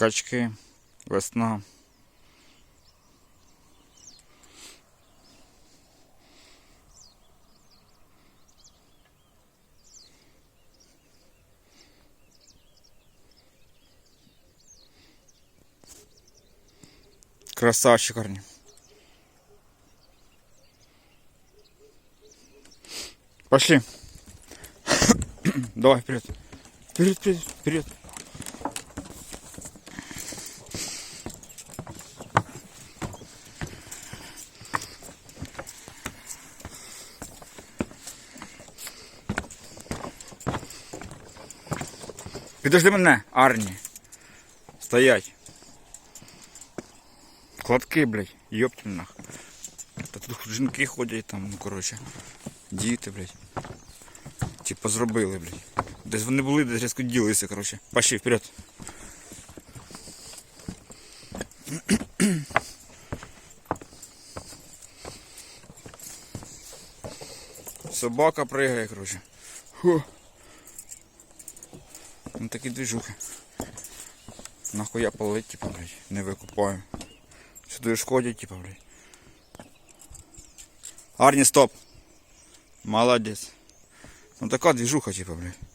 Качки, весна. Краса шикарні. Пошли. Давай вперед. Вперед, вперед, вперед. Підожди мене, Арні. Стоять. Кладки, блядь, ёпть нах. Та тут жінки ходять там, ну коротше. Діти, блядь. Типа зробили, блядь. Десь вони були, десь різко ділися, коротше. Пошли вперед. Собака пригає, коротше. Фу. Ну такі движухи. Нахуя палить, типа, блядь, не викупаю. Сюди ж ходять, типа, блядь. Арні, стоп. Молодець. Ну така движуха, типа, блядь.